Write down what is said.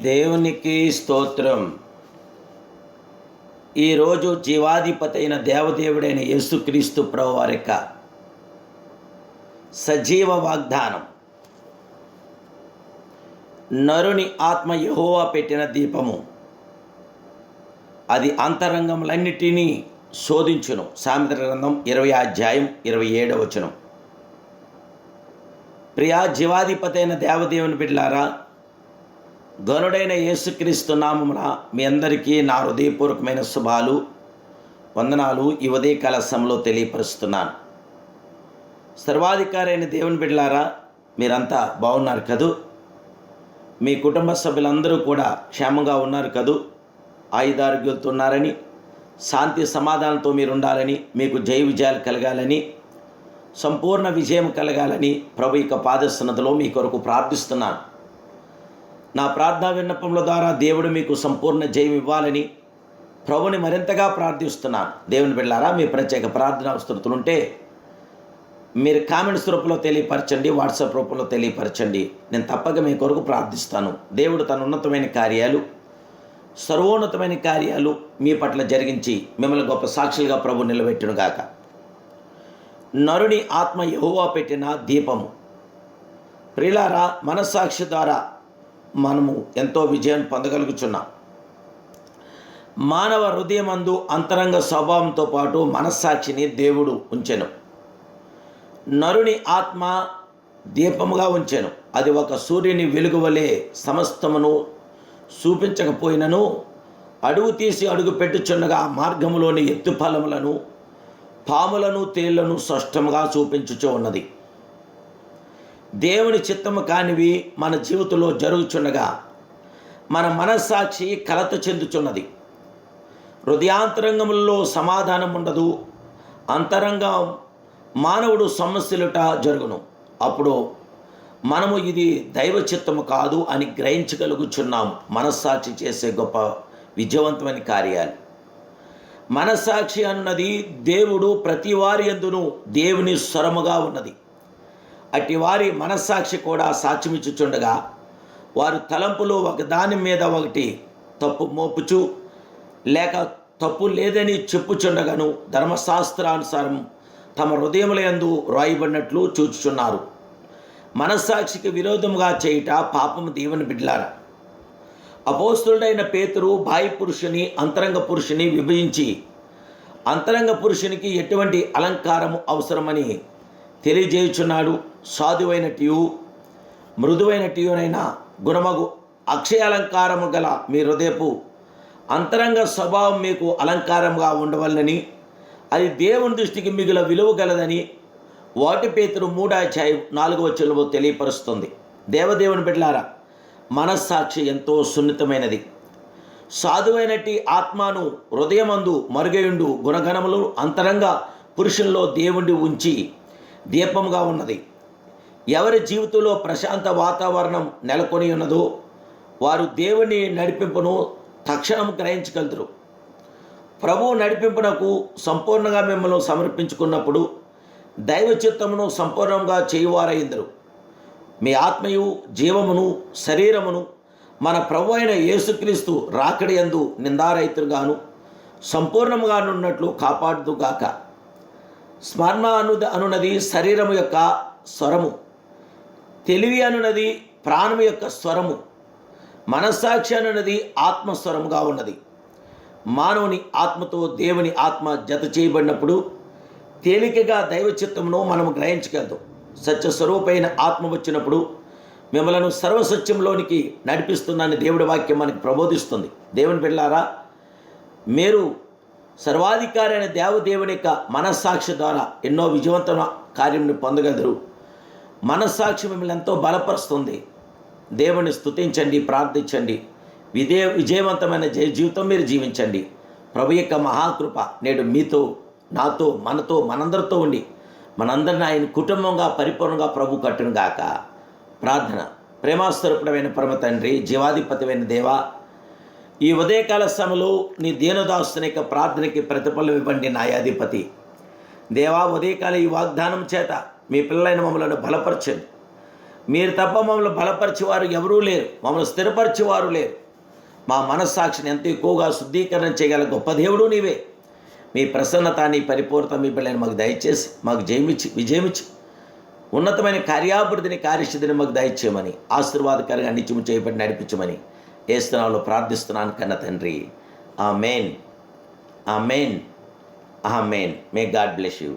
దేవునికి స్తోత్రం. ఈరోజు జీవాధిపతి అయిన దేవదేవుడైన యేసుక్రీస్తు ప్రభు వారి యొక్క సజీవ వాగ్దానం. నరుని ఆత్మ యహోవా పెట్టిన దీపము. అది అంతరంగములన్నిటినీ శోధించును. సామెత గ్రంథం ఇరవై అధ్యాయం ఇరవై ఏడవచనం ప్రియా జీవాధిపతి అయిన దేవదేవుని బిడ్లారా గనుడైన యేసుక్రీస్తు నామమున మీ అందరికీ నా హృదయపూర్వకమైన శుభాలు వందనాలు ఈ ఉదయ సమయంలో తెలియపరుస్తున్నాను. సర్వాధికారి అయిన దేవుని బిడ్డలారా మీరంతా బాగున్నారు కదూ? మీ కుటుంబ సభ్యులందరూ కూడా క్షేమంగా ఉన్నారు కదూ? ఆయుధారోగ్యులతో ఉన్నారని శాంతి సమాధానంతో మీరు ఉండాలని మీకు జయ విజయాలు కలగాలని సంపూర్ణ విజయం కలగాలని ప్రభు యొక్క పాదస్తున్నతలో మీ కొరకు ప్రార్థిస్తున్నాను. నా ప్రార్థనా విన్నపముల ద్వారా దేవుడు మీకు సంపూర్ణ జయం ఇవ్వాలని ప్రభుని మరింతగా ప్రార్థిస్తున్నాను. దేవుని బిళ్ళారా మీ ప్రత్యేక ప్రార్థనా స్థుతులుంటే మీరు కామెంట్స్ రూపంలో తెలియపరచండి వాట్సాప్ రూపంలో తెలియపరచండి. నేను తప్పక మీ కొరకు ప్రార్థిస్తాను. దేవుడు తన ఉన్నతమైన కార్యాలు సర్వోన్నతమైన కార్యాలు మీ పట్ల జరిగించి మిమ్మల్ని గొప్ప సాక్షులుగా ప్రభు నిలబెట్టునుగాక. నరుని ఆత్మ యహోవా పెట్టిన దీపము. ప్రిలారా మనస్సాక్షి ద్వారా మనము ఎంతో విజయం పొందగలుగుచున్నాం. మానవ హృదయమందు అంతరంగ స్వభావంతో పాటు మనస్సాక్షిని దేవుడు ఉంచెను. నరుని ఆత్మ దీపముగా ఉంచెను. అది ఒక సూర్యుని వెలుగువలే సమస్తమును చూపించకపోయినను అడుగు తీసి అడుగు పెట్టుచుండగా మార్గములోని ఎత్తుఫలములను పాములను తేళ్ళను స్పష్టముగా చూపించుచూ ఉన్నది. దేవుని చిత్తము కానివి మన జీవితంలో జరుగుచుండగా మన మనస్సాక్షి కలత చెందుచున్నది. హృదయాంతరంగములలో సమాధానం ఉండదు అంతరంగం మానవుడు సమస్యలుట జరుగును. అప్పుడు మనము ఇది దైవ చిత్తము కాదు అని గ్రహించగలుగుచున్నాం మనస్సాక్షి చేసే గొప్ప విజయవంతమైన కార్యాలు. మనస్సాక్షి అన్నది దేవుడు ప్రతి వారి ఎందును? దేవుని స్వరముగా ఉన్నది. అటివారి వారి మనస్సాక్షి కూడా సాక్ష్యమిచ్చుచుండగా వారు తలంపులు ఒకదాని మీద ఒకటి తప్పు మోపుచు లేక తప్పు లేదని చెప్పుచుండగాను ధర్మశాస్త్రానుసారం తమ హృదయములందు రాయబడినట్లు చూచుచున్నారు. మనస్సాక్షికి విరోధముగా చేయుట పాపము దేవుని బిడ్లారా అపోస్తుడైన పేతురు బాయి పురుషుని అంతరంగ పురుషుని విభజించి అంతరంగ పురుషునికి ఎటువంటి అలంకారము అవసరమని తెలియజేయుచున్నాడు. సాధువైన టీయు మృదువైన టియునైనా గుణమగు అక్షయ అలంకారము గల మీ హృదయపు అంతరంగ స్వభావం మీకు అలంకారంగా ఉండవలనని అది దేవుని దృష్టికి మిగుల విలువ గలదని వాటి మూడా మూడాధ్యాయం నాలుగవ చెలువు తెలియపరుస్తుంది. దేవదేవుని బిడ్లారా మనస్సాక్షి ఎంతో సున్నితమైనది. సాధువైనట్టి ఆత్మను హృదయమందు మరుగయుండు గుణగణములు అంతరంగ పురుషుల్లో దేవుణ్ణి ఉంచి దీపంగా ఉన్నది. ఎవరి జీవితంలో ప్రశాంత వాతావరణం నెలకొని ఉన్నదో వారు దేవుని నడిపింపును తక్షణం గ్రహించగలుగుతారు. ప్రభు నడిపింపునకు సంపూర్ణంగా మిమ్మల్ని సమర్పించుకున్నప్పుడు దైవ చిత్తమును సంపూర్ణంగా చేయువారైందరు. మీ ఆత్మయు జీవమును శరీరమును మన ప్రభు అయిన యేసుక్రీస్తు రాకడి ఎందు నిందారైతుగాను సంపూర్ణముగానున్నట్లు కాపాడుదుగాక స్మరణ అను అనున్నది శరీరము యొక్క స్వరము. తెలివి అనున్నది ప్రాణము యొక్క స్వరము. మనస్సాక్షి అనున్నది ఆత్మస్వరముగా ఉన్నది. మానవుని ఆత్మతో దేవుని ఆత్మ జత చేయబడినప్పుడు తేలికగా దైవ చిత్తమును మనము గ్రహించగలదు సత్యస్వరూపైన ఆత్మ వచ్చినప్పుడు మిమ్మలను సర్వసత్యంలోనికి నడిపిస్తుందని దేవుడి వాక్యం మనకి ప్రబోధిస్తుంది. దేవుని పిల్లారా మీరు సర్వాధికారి అయిన దేవదేవుని యొక్క మనస్సాక్షి ద్వారా ఎన్నో విజయవంతమైన కార్యంని పొందగలరు. మనస్సాక్షి మిమ్మల్ని ఎంతో బలపరుస్తుంది. దేవుని స్తుతించండి ప్రార్థించండి. విజయ విజయవంతమైన జయ జీవితం మీరు జీవించండి. ప్రభు యొక్క మహాకృప నేడు మీతో నాతో మనతో మనందరితో ఉండి మనందరిని ఆయన కుటుంబంగా పరిపూర్ణంగా ప్రభు కట్టును గాక. ప్రార్థన. ప్రేమాస్వరూపుడమైన పరమ తండ్రి జీవాధిపతిమైన దేవా ఈ ఉదయకాల సమయంలో నీ దీనదాసుని యొక్క ప్రార్థనకి ప్రతిఫలం ఇవ్వండి న్యాయాధిపతి. దేవా ఉదయకాల ఈ వాగ్దానం చేత మీ పిల్లలైన మమ్మలను బలపరచండి. మీరు తప్ప మమ్మల్ని బలపరిచేవారు ఎవరూ లేరు మమ్మల్ని స్థిరపరిచేవారు లేరు. మా మనస్సాక్షిని ఎంత ఎక్కువగా శుద్ధీకరణ చేయగల గొప్ప దేవుడు నీవే. మీ ప్రసన్నత నీ పరిపూర్ణత మీ పిల్లని మాకు దయచేసి మాకు జయమిచ్చి విజయమిచ్చి ఉన్నతమైన కార్యాభివృద్ధిని కార్యశుద్ధిని మాకు దయచేయమని ఆశీర్వాదకరంగా నిత్యము చేయబడి నడిపించమని ఏస్తున్నాలో ప్రార్థిస్తున్నాను కన్న తండ్రి. ఆ మెయిన్ ఆ మెయిన్ ఆ main may God bless you.